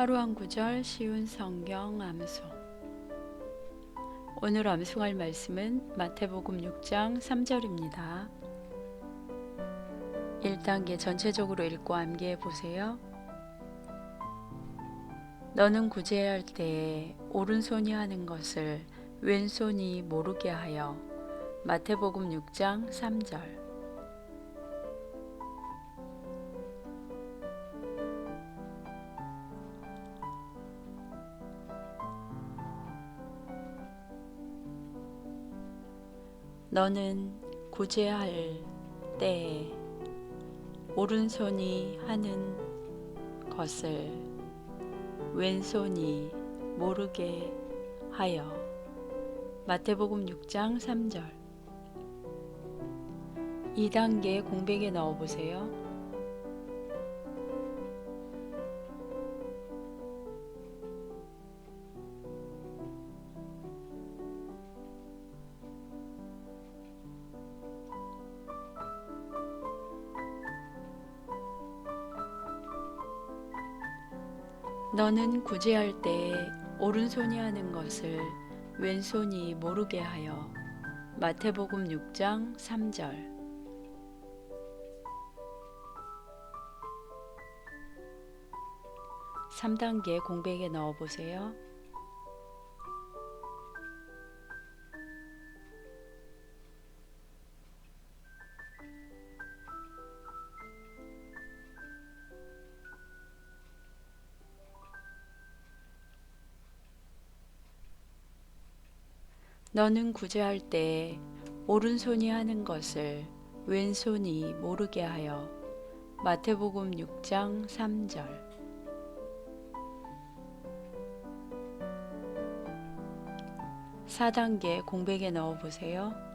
하루 한 구절 쉬운 성경 암송. 오늘 암송할 말씀은 마태복음 6장 3절입니다. 1단계 전체적으로 읽고 암기해 보세요. 너는 구제할 때에 오른손이 하는 것을 왼손이 모르게 하여 마태복음 6장 3절 너는 구제할 때에 오른손이 하는 것을 왼손이 모르게 하여 마태복음 6장 3절 2단계 공백에 넣어 보세요. 너는 구제할 때 오른손이 하는 것을 왼손이 모르게 하여 마태복음 6장 3절 3단계 공백에 넣어 보세요. 너는 구제할 때 오른손이 하는 것을 왼손이 모르게 하여 마태복음 6장 3절 4단계 공백에 넣어 보세요.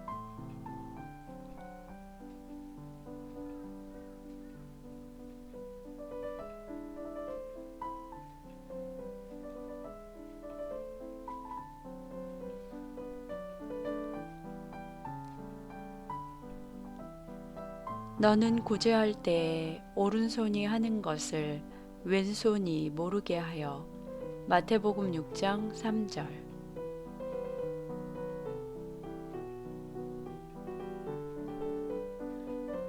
너는 구제할 때 오른손이 하는 것을 왼손이 모르게 하여 마태복음 6장 3절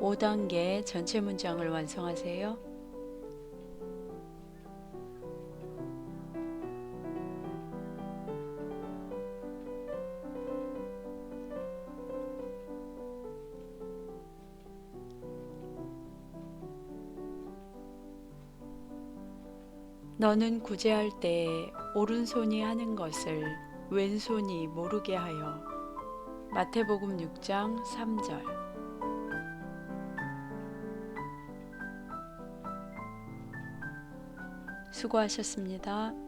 5단계 전체 문장을 완성하세요. 너는 구제할 때 오른손이 하는 것을 왼손이 모르게 하여 마태복음 6장 3절 수고하셨습니다.